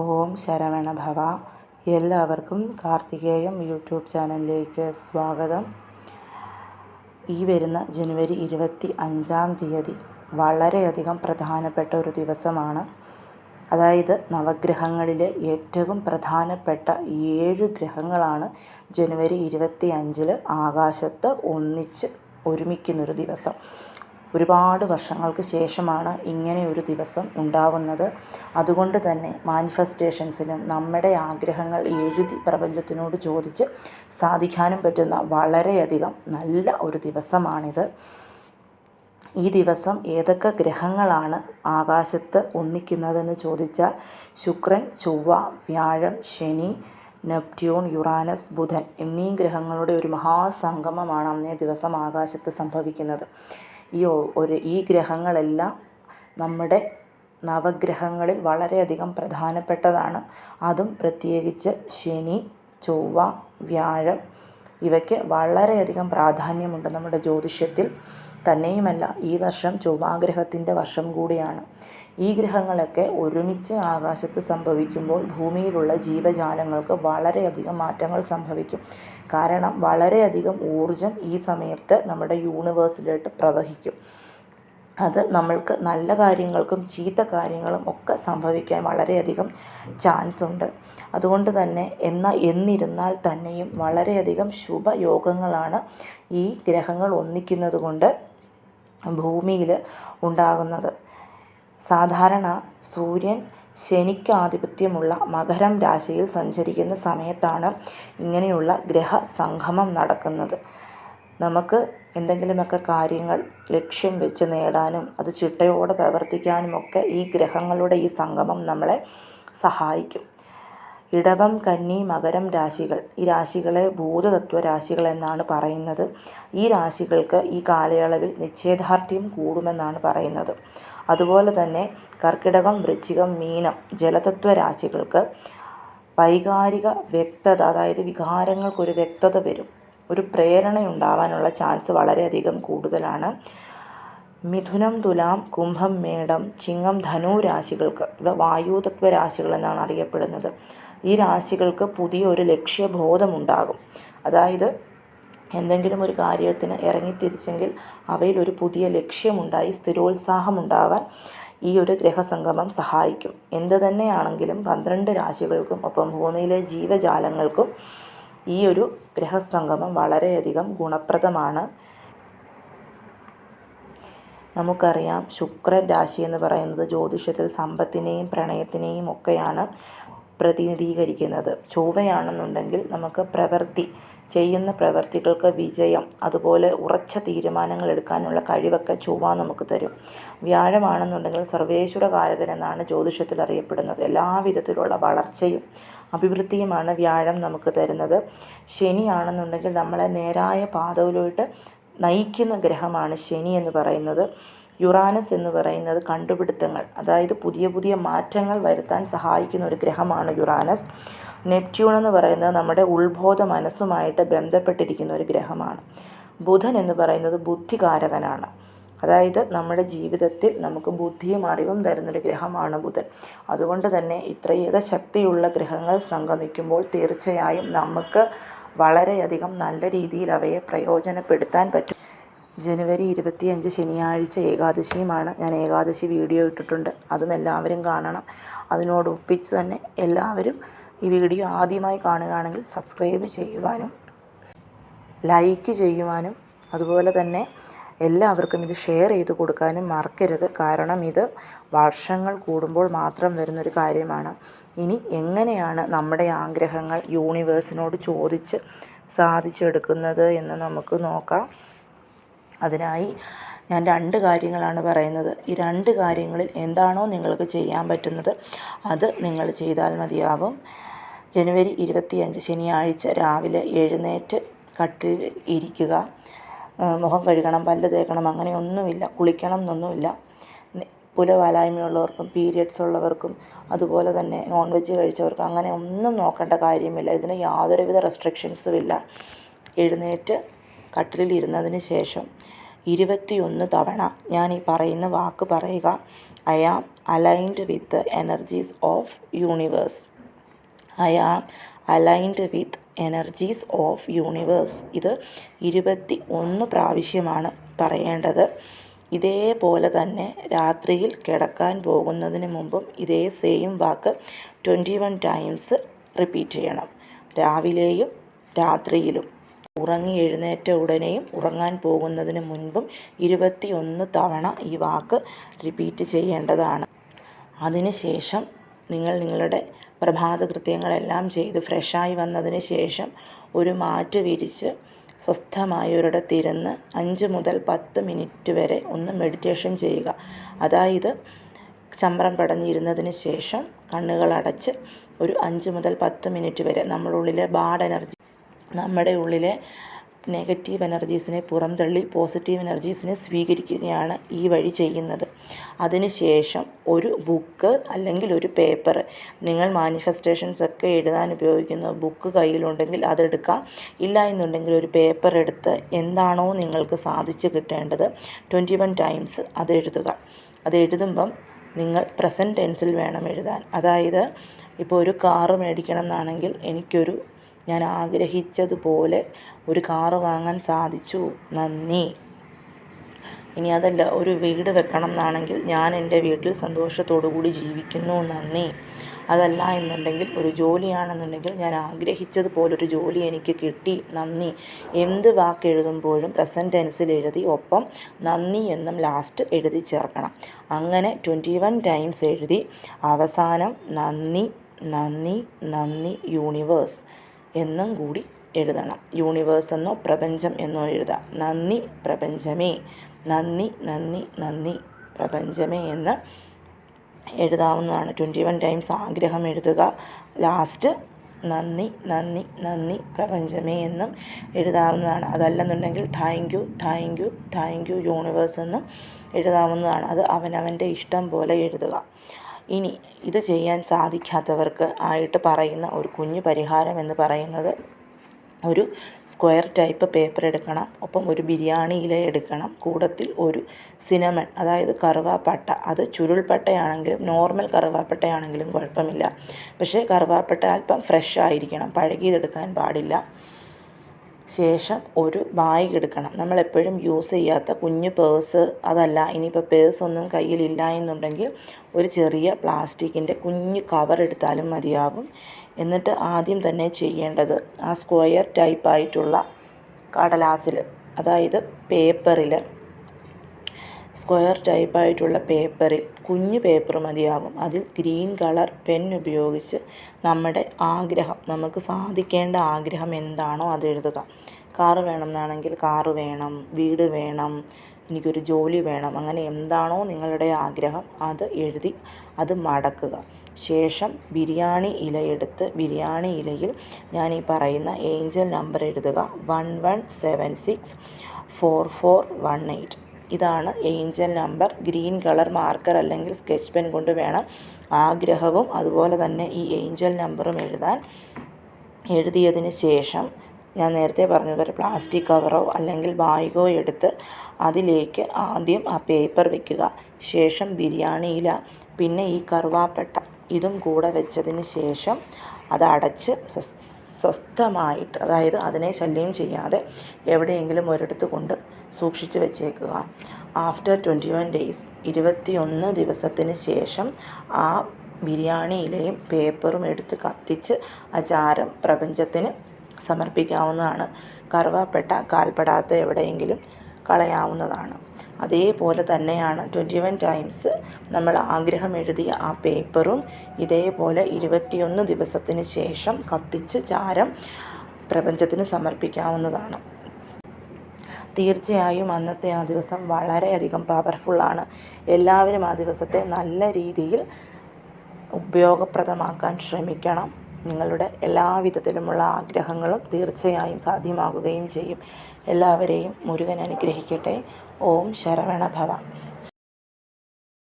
ഓം ശരവണ ഭവ. എല്ലാവർക്കും കാർത്തികേയം യൂട്യൂബ് ചാനലിലേക്ക് സ്വാഗതം. ഈ വരുന്ന ജനുവരി ഇരുപത്തി അഞ്ചാം തീയതി വളരെയധികം പ്രധാനപ്പെട്ട ഒരു ദിവസമാണ്. അതായത് നവഗ്രഹങ്ങളിലെ ഏറ്റവും പ്രധാനപ്പെട്ട ഏഴ് ഗ്രഹങ്ങളാണ് ജനുവരി ഇരുപത്തി അഞ്ചിൽ ആകാശത്ത് ഒന്നിച്ച് ഒരുമിക്കുന്നൊരു ദിവസം. ഒരുപാട് വർഷങ്ങൾക്ക് ശേഷമാണ് ഇങ്ങനെ ഒരു ദിവസം ഉണ്ടാവുന്നത്. അതുകൊണ്ട് തന്നെ മാനിഫെസ്റ്റേഷൻസിനും നമ്മുടെ ആഗ്രഹങ്ങൾ എഴുതി പ്രപഞ്ചത്തിനോട് ചോദിച്ച് സാധിക്കാനും പറ്റുന്ന വളരെയധികം നല്ല ഒരു ദിവസമാണിത്. ഈ ദിവസം ഏതൊക്കെ ഗ്രഹങ്ങളാണ് ആകാശത്ത് ഒന്നിക്കുന്നതെന്ന് ചോദിച്ചാൽ ശുക്രൻ ചൊവ്വ വ്യാഴം ശനി നെപ്റ്റ്യൂൺ യുറാനസ് ബുധൻ എന്നീ ഗ്രഹങ്ങളുടെ ഒരു മഹാസംഗമമാണ് അന്നേ ദിവസം ആകാശത്ത് സംഭവിക്കുന്നത്. ഈ ഒരു ഈ ഗ്രഹങ്ങളെല്ലാം നമ്മുടെ നവഗ്രഹങ്ങളിൽ വളരെയധികം പ്രധാനപ്പെട്ടതാണ്. അതും പ്രത്യേകിച്ച് ശനി ചൊവ്വ വ്യാഴം ഇവയ്ക്ക് വളരെയധികം പ്രാധാന്യമുണ്ട് നമ്മുടെ ജ്യോതിഷത്തിൽ. തന്നെയുമല്ല ഈ വർഷം ചൊവ്വാഗ്രഹത്തിന്റെ വർഷം കൂടിയാണ്. ഈ ഗ്രഹങ്ങളൊക്കെ ഒരുമിച്ച് ആകാശത്ത് സംഭവിക്കുമ്പോൾ ഭൂമിയിലുള്ള ജീവജാലങ്ങൾക്ക് വളരെയധികം മാറ്റങ്ങൾ സംഭവിക്കും. കാരണം വളരെയധികം ഊർജം ഈ സമയത്ത് നമ്മുടെ യൂണിവേഴ്സിലോട്ട് പ്രവഹിക്കും. അത് നമ്മൾക്ക് നല്ല കാര്യങ്ങൾക്കും ചീത്ത കാര്യങ്ങളും ഒക്കെ സംഭവിക്കാൻ വളരെയധികം ചാൻസ് ഉണ്ട്. അതുകൊണ്ട് തന്നെ എന്നാൽ എന്നിരുന്നാൽ തന്നെയും വളരെയധികം ശുഭയോഗങ്ങളാണ് ഈ ഗ്രഹങ്ങൾ ഒന്നിക്കുന്നത് കൊണ്ട് ഭൂമിയിൽ ഉണ്ടാകുന്നത്. സാധാരണ സൂര്യൻ ശനിക്ക് ആധിപത്യമുള്ള മകരം രാശിയിൽ സഞ്ചരിക്കുന്ന സമയത്താണ് ഇങ്ങനെയുള്ള ഗ്രഹ സംഗമം നടക്കുന്നത്. നമുക്ക് എന്തെങ്കിലുമൊക്കെ കാര്യങ്ങൾ ലക്ഷ്യം വെച്ച് നേടാനും അത് ചിട്ടയോടെ പ്രവർത്തിക്കാനുമൊക്കെ ഈ ഗ്രഹങ്ങളുടെ ഈ സംഗമം നമ്മളെ സഹായിക്കും. ഇടവം കന്നി മകരം രാശികൾ. ഈ രാശികളെ ഭൂതതത്വ രാശികൾ എന്നാണ് പറയുന്നത്. ഈ രാശികൾക്ക് ഈ കാലയളവിൽ നിശ്ചയദാർഢ്യം കൂടുമെന്നാണ് പറയുന്നത്. അതുപോലെ തന്നെ കർക്കിടകം വൃശ്ചികം മീനം ജലതത്വ രാശികൾക്ക് വൈകാരിക വ്യക്തത അതായത് വികാരങ്ങൾക്കൊരു വ്യക്തത വരും. ഒരു പ്രേരണയുണ്ടാവാനുള്ള ചാൻസ് വളരെയധികം കൂടുതലാണ്. മിഥുനം തുലാം കുംഭം മേടം ചിങ്ങം ധനു രാശികൾക്ക് ഇവ വായുതത്വ രാശികൾ എന്നാണ് അറിയപ്പെടുന്നത്. ഈ രാശികൾക്ക് പുതിയൊരു ലക്ഷ്യബോധമുണ്ടാകും. അതായത് എന്തെങ്കിലും ഒരു കാര്യത്തിന് ഇറങ്ങിത്തിരിച്ചെങ്കിൽ അവയിൽ ഒരു പുതിയ ലക്ഷ്യമുണ്ടായി സ്ഥിരോത്സാഹമുണ്ടാവാൻ ഈ ഒരു ഗ്രഹസംഗമം സഹായിക്കും. എന്ത് തന്നെയാണെങ്കിലും പന്ത്രണ്ട് രാശികൾക്കും ഒപ്പം ഭൂമിയിലെ ജീവജാലങ്ങൾക്കും ഈ ഒരു ഗ്രഹസംഗമം വളരെയധികം ഗുണപ്രദമാണ്. നമുക്കറിയാം. ശുക്രൻ രാശി എന്ന് പറയുന്നത് ജ്യോതിഷത്തിൽ സമ്പത്തിനെയും പ്രണയത്തിനെയും ഒക്കെയാണ് പ്രതിനിധീകരിക്കുന്നത്. ചൊവ്വയാണെന്നുണ്ടെങ്കിൽ നമുക്ക് പ്രവൃത്തി ചെയ്യുന്ന പ്രവൃത്തികൾക്ക് വിജയം അതുപോലെ ഉറച്ച തീരുമാനങ്ങൾ എടുക്കാനുള്ള കഴിവൊക്കെ ചൊവ്വ നമുക്ക് തരും. വ്യാഴമാണെന്നുണ്ടെങ്കിൽ സർവേശ്വര കാരകൻ എന്നാണ് ജ്യോതിഷത്തിൽ അറിയപ്പെടുന്നത്. എല്ലാവിധത്തിലുള്ള വളർച്ചയും അഭിവൃദ്ധിയുമാണ് വ്യാഴം നമുക്ക് തരുന്നത്. ശനിയാണെന്നുണ്ടെങ്കിൽ നമ്മളെ നേരായ പാതയിലോട്ട് നയിക്കുന്ന ഗ്രഹമാണ് ശനി എന്ന് പറയുന്നത്. യുറാനസ് എന്ന് പറയുന്നത് കണ്ടുപിടുത്തങ്ങൾ അതായത് പുതിയ പുതിയ മാറ്റങ്ങൾ വരുത്താൻ സഹായിക്കുന്ന ഒരു ഗ്രഹമാണ് യുറാനസ്. നെപ്റ്റ്യൂൺ എന്ന് പറയുന്നത് നമ്മുടെ ഉത്ബോധ മനസ്സുമായിട്ട് ബന്ധപ്പെട്ടിരിക്കുന്ന ഒരു ഗ്രഹമാണ്. ബുധൻ എന്ന് പറയുന്നത് ബുദ്ധികാരകനാണ്. അതായത് നമ്മുടെ ജീവിതത്തിൽ നമുക്ക് ബുദ്ധിയും അറിവും തരുന്നൊരു ഗ്രഹമാണ് ബുധൻ. അതുകൊണ്ട് തന്നെ ഇത്രയേറെ ശക്തിയുള്ള ഗ്രഹങ്ങൾ സംഗമിക്കുമ്പോൾ തീർച്ചയായും നമുക്ക് വളരെയധികം നല്ല രീതിയിൽ അവയെ പ്രയോജനപ്പെടുത്താൻ പറ്റും. ജനുവരി ഇരുപത്തിയഞ്ച് ശനിയാഴ്ച ഏകാദശിയുമാണ്. ഞാൻ ഏകാദശി വീഡിയോ ഇട്ടിട്ടുണ്ട്. അതും എല്ലാവരും കാണണം. അതിനോടൊപ്പിച്ച് തന്നെ എല്ലാവരും ഈ വീഡിയോ ആദ്യമായി കാണുകയാണെങ്കിൽ സബ്സ്ക്രൈബ് ചെയ്യുവാനും ലൈക്ക് ചെയ്യുവാനും അതുപോലെ തന്നെ എല്ലാവർക്കും ഇത് ഷെയർ ചെയ്ത് കൊടുക്കാനും മറക്കരുത്. കാരണം ഇത് വർഷങ്ങൾ കൂടുമ്പോൾ മാത്രം വരുന്നൊരു കാര്യമാണ്. ഇനി എങ്ങനെയാണ് നമ്മുടെ ആഗ്രഹങ്ങൾ യൂണിവേഴ്സിനോട് ചോദിച്ച് സാധിച്ചെടുക്കുന്നത് എന്ന് നമുക്ക് നോക്കാം. അതിനായി ഞാൻ രണ്ട് കാര്യങ്ങളാണ് പറയുന്നത്. ഈ രണ്ട് കാര്യങ്ങളിൽ എന്താണോ നിങ്ങൾക്ക് ചെയ്യാൻ പറ്റുന്നത് അത് നിങ്ങൾ ചെയ്താൽ മതിയാവും. ജനുവരി ഇരുപത്തിയഞ്ച് ശനിയാഴ്ച രാവിലെ എഴുന്നേറ്റ് കട്ടിൽ ഇരിക്കുക. മുഖം കഴുകണം പല്ല് തേക്കണം അങ്ങനെയൊന്നുമില്ല. കുളിക്കണം എന്നൊന്നുമില്ല. പുലവാലായ്മയുള്ളവർക്കും പീരിയഡ്സ് ഉള്ളവർക്കും അതുപോലെ തന്നെ നോൺ വെജ് കഴിച്ചവർക്കും അങ്ങനെ ഒന്നും നോക്കേണ്ട കാര്യമില്ല. ഇതിന് യാതൊരുവിധ റെസ്ട്രിക്ഷൻസും ഇല്ല. എഴുന്നേറ്റ് കട്ടിലിൽ ഇരുന്നതിന് ശേഷം ഇരുപത്തിയൊന്ന് തവണ ഞാൻ ഈ പറയുന്ന വാക്ക് പറയുക I am aligned with energies of universe I am aligned with energies of universe ഇത് ഇരുപത്തി ഒന്ന് പ്രാവശ്യമാണ് പറയേണ്ടത്. ഇതേപോലെ തന്നെ രാത്രിയിൽ കിടക്കാൻ പോകുന്നതിന് മുമ്പും ഇതേ സെയിം വാക്ക് ട്വന്റി വൺ ടൈംസ് റിപ്പീറ്റ് ചെയ്യണം. രാവിലെയും രാത്രിയിലും. ഉറങ്ങി എഴുന്നേറ്റ ഉടനെയും ഉറങ്ങാൻ പോകുന്നതിന് മുൻപും ഇരുപത്തി ഒന്ന് തവണ ഈ വാക്ക് റിപ്പീറ്റ് ചെയ്യേണ്ടതാണ്. അതിന് ശേഷം നിങ്ങൾ നിങ്ങളുടെ പ്രഭാത കൃത്യങ്ങളെല്ലാം ചെയ്ത് ഫ്രഷായി വന്നതിന് ശേഷം ഒരു മാറ്റ് വിരിച്ച് സ്വസ്ഥമായി ഒരിടത്തിരുന്ന് അഞ്ച് മുതൽ പത്ത് മിനിറ്റ് വരെ ഒന്ന് മെഡിറ്റേഷൻ ചെയ്യുക. അതായത് ചമ്രം പടഞ്ഞിരുന്നതിന് ശേഷം കണ്ണുകളടച്ച് ഒരു അഞ്ച് മുതൽ പത്ത് മിനിറ്റ് വരെ നമ്മളുള്ളിലെ ബാഡ് എനർജി നമ്മുടെ ഉള്ളിലെ നെഗറ്റീവ് എനർജീസിനെ പുറംതള്ളി പോസിറ്റീവ് എനർജീസിനെ സ്വീകരിക്കുകയാണ് ഈ വഴി ചെയ്യുന്നത്. അതിനുശേഷം ഒരു ബുക്ക് അല്ലെങ്കിൽ ഒരു പേപ്പർ. നിങ്ങൾ മാനിഫെസ്റ്റേഷൻസ് ഒക്കെ എഴുതാൻ ഉപയോഗിക്കുന്ന. ബുക്ക് കയ്യിലുണ്ടെങ്കിൽ അതെടുക്കാം ഇല്ല എന്നുണ്ടെങ്കിൽ ഒരു പേപ്പർ എടുത്ത് എന്താണോ നിങ്ങൾക്ക് സാധിച്ചു കിട്ടേണ്ടത് ട്വന്റി വൺ ടൈംസ് അത് എഴുതുക. അത് എഴുതുമ്പം നിങ്ങൾ പ്രസന്റ് ടെൻസിൽ വേണം എഴുതാൻ. അതായത് ഇപ്പോൾ ഒരു കാറ് മേടിക്കണം എന്നാണെങ്കിൽ എനിക്കൊരു ഞാൻ ആഗ്രഹിച്ചതുപോലെ ഒരു കാറ് വാങ്ങാൻ സാധിച്ചു. നന്ദി. ഇനി അതല്ല ഒരു വീട് വെക്കണം എന്നാണെങ്കിൽ ഞാൻ എന്റെ വീട്ടിൽ സന്തോഷത്തോടു കൂടി ജീവിക്കുന്നു. നന്ദി. അതല്ല എന്നുണ്ടെങ്കിൽ ഒരു ജോലിയാണെന്നുണ്ടെങ്കിൽ ഞാൻ ആഗ്രഹിച്ചതുപോലൊരു ജോലി എനിക്ക് കിട്ടി. നന്ദി. എന്ത് വാക്ക് എഴുതുമ്പോഴും പ്രസന്റ് ടെൻസിൽ എഴുതി ഒപ്പം നന്ദി എന്നും ലാസ്റ്റ് എഴുതി ചേർക്കണം. അങ്ങനെ ട്വന്റി വൺ ടൈംസ് എഴുതി. അവസാനം നന്ദി നന്ദി നന്ദി യൂണിവേഴ്സ് എന്നും കൂടി എഴുതണം. യൂണിവേഴ്സ് എന്നോ പ്രപഞ്ചം എന്നോ എഴുതാം. നന്ദി പ്രപഞ്ചമേ. നന്ദി നന്ദി നന്ദി പ്രപഞ്ചമേ എന്ന് എഴുതാവുന്നതാണ്. ട്വന്റി വൺ ടൈംസ് ആഗ്രഹം എഴുതുക. ലാസ്റ്റ് നന്ദി നന്ദി നന്ദി പ്രപഞ്ചമേ എന്നും എഴുതാവുന്നതാണ്. അതല്ലെന്നുണ്ടെങ്കിൽ thank you thank you thank you universe എന്നും എഴുതാവുന്നതാണ്. അത് അവനവന്റെ ഇഷ്ടം പോലെ എഴുതുക. ഇനി ഇത് ചെയ്യാൻ സാധിക്കാത്തവർക്ക് ആയിട്ട് പറയുന്ന ഒരു കുഞ്ഞു പരിഹാരം എന്ന് പറയുന്നത് ഒരു സ്ക്വയർ ടൈപ്പ് പേപ്പർ എടുക്കണം ഒപ്പം ഒരു ബിരിയാണി ഇല എടുക്കണം കൂടത്തിൽ ഒരു സിനമൺ അതായത് കറുവാപ്പട്ട. അത് ചുരുൾപ്പട്ടയാണെങ്കിലും നോർമൽ കറുവാപ്പട്ടയാണെങ്കിലും കുഴപ്പമില്ല. പക്ഷേ കറുവാപ്പട്ട അല്പം ഫ്രഷ് ആയിരിക്കണം പഴകിയതെടുക്കാൻ പാടില്ല. ശേഷം ഒരു ബാഗ് എടുക്കണം. നമ്മളെപ്പോഴും യൂസ് ചെയ്യാത്ത കുഞ്ഞു പേഴ്സ് അതല്ല. ഇനിയിപ്പോൾ പേഴ്സ് ഒന്നും കയ്യിലില്ല എന്നുണ്ടെങ്കിൽ ഒരു ചെറിയ പ്ലാസ്റ്റിക്കിന്റെ കുഞ്ഞു കവർ എടുത്താലും മതിയാവും. എന്നിട്ട് ആദ്യം തന്നെ ചെയ്യേണ്ടത് ആ സ്ക്വയർ ടൈപ്പായിട്ടുള്ള കടലാസിൽ അതായത് പേപ്പറിൽ സ്ക്വയർ ടൈപ്പായിട്ടുള്ള പേപ്പറിൽ കുഞ്ഞു പേപ്പർ മതിയാകും അതിൽ ഗ്രീൻ കളർ പെൻ ഉപയോഗിച്ച് നമ്മുടെ ആഗ്രഹം നമുക്ക് സാധിക്കേണ്ട ആഗ്രഹം എന്താണോ അത് എഴുതുക. കാറ് വേണം എന്നാണെങ്കിൽ കാറ് വേണം വീട് വേണം എനിക്കൊരു ജോലി വേണം അങ്ങനെ എന്താണോ നിങ്ങളുടെ ആഗ്രഹം അത് എഴുതി അത് മടക്കുക. ശേഷം ബിരിയാണി ഇലയെടുത്ത് ബിരിയാണി ഇലയിൽ ഞാൻ ഈ പറയുന്ന ഏഞ്ചൽ നമ്പർ എഴുതുക. One one seven six four four one eight. ഇതാണ് angel number. Green colour marker അല്ലെങ്കിൽ സ്കെച്ച് പെൻ കൊണ്ട് വേണം ആഗ്രഹവും. അതുപോലെ തന്നെ ഈ ഏഞ്ചൽ നമ്പറും എഴുതാൻ. എഴുതിയതിന് ശേഷം ഞാൻ നേരത്തെ പറഞ്ഞതുപോലെ പ്ലാസ്റ്റിക് കവറോ അല്ലെങ്കിൽ ബാഗോ എടുത്ത് അതിലേക്ക് ആദ്യം ആ പേപ്പർ വെക്കുക. ശേഷം ബിരിയാണി ഇല പിന്നെ ഈ കറുവാപ്പട്ട. ഇതും കൂടെ വെച്ചതിന് ശേഷം അത് അടച്ച് സ്വസ്ഥമായിട്ട് അതായത് അതിനെ ശല്യം ചെയ്യാതെ എവിടെയെങ്കിലും ഒരിടത്ത് കൊണ്ട് സൂക്ഷിച്ച് വെച്ചേക്കുക. ആഫ്റ്റർ ട്വന്റി വൺ ഡേയ്സ് ഇരുപത്തിയൊന്ന് ദിവസത്തിന് ശേഷം ആ ബിരിയാണി ഇലയും പേപ്പറും എടുത്ത് കത്തിച്ച് ആ ചാരം പ്രപഞ്ചത്തിന് സമർപ്പിക്കാവുന്നതാണ്. കറുവാപ്പെട്ട കാൽപ്പെടാത്ത എവിടെയെങ്കിലും കളയാവുന്നതാണ്. അതേപോലെ തന്നെയാണ് ട്വന്റി വൺ ടൈംസ് നമ്മൾ ആഗ്രഹം എഴുതിയ ആ പേപ്പറും ഇതേപോലെ ഇരുപത്തിയൊന്ന് ദിവസത്തിന് ശേഷം കത്തിച്ച് ചാരം പ്രപഞ്ചത്തിന് സമർപ്പിക്കാവുന്നതാണ്. തീർച്ചയായും അന്നത്തെ ആ ദിവസം വളരെയധികം പവർഫുള്ളാണ് എല്ലാവരും ആ ദിവസത്തെ നല്ല രീതിയിൽ ഉപയോഗപ്രദമാക്കാൻ ശ്രമിക്കണം. നിങ്ങളുടെ എല്ലാവിധത്തിലുമുള്ള ആഗ്രഹങ്ങളും തീർച്ചയായും സാധ്യമാകുകയും ചെയ്യും. എല്ലാവരെയും മുരുകൻ അനുഗ്രഹിക്കട്ടെ. ഓം ശരവണ ഭവ